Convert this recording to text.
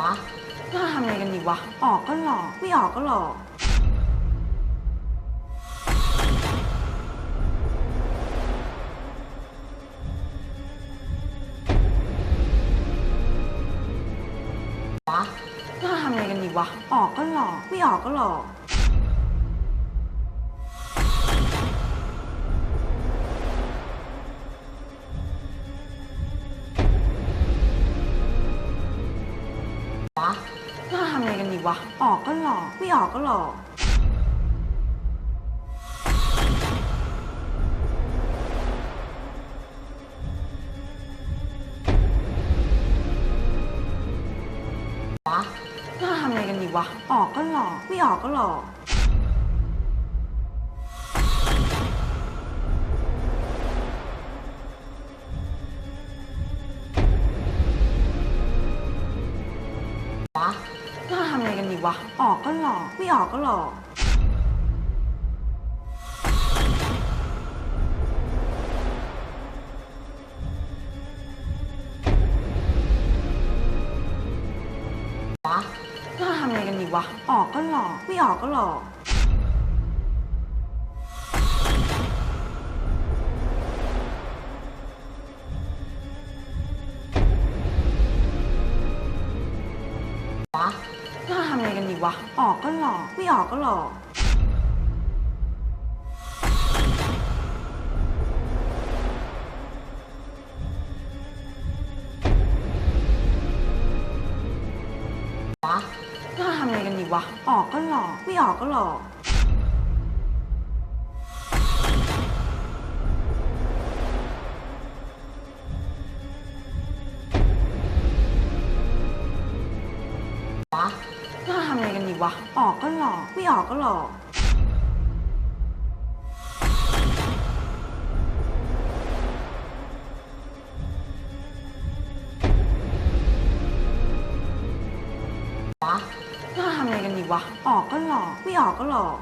วะน่าทำอะไรกันดีวะ ออกก็หลอก ไม่ออกก็หลอก วะน่าทำอะไรกันดีวะ ออกก็หลอก ไม่ออกก็หลอก วะน่าทำไงกันดีวะ ออกก็หลอก ไม่ออกก็หลอก วะน่าทำไงกันดีวะ ออกก็หลอก ไม่ออกก็หลอก วะน่าทำไรกันดีวะออกก็หลอกไม่ออกก็หลอกวะน่าทำอะไรกันดีวะ ออกก็หลอก ไม่ออกก็หลอก วะน่าทำไงกันดีวะ ออกก็หลอก ไม่ออกก็หลอก วะน่าทำไงกันดีวะ ออกก็หลอก ไม่ออกก็หลอก วะ ออกก็หลอก ไม่ออกก็หลอก วะน่าทำไงกันดีวะ ออกก็หลอก ไม่ออกก็หลอก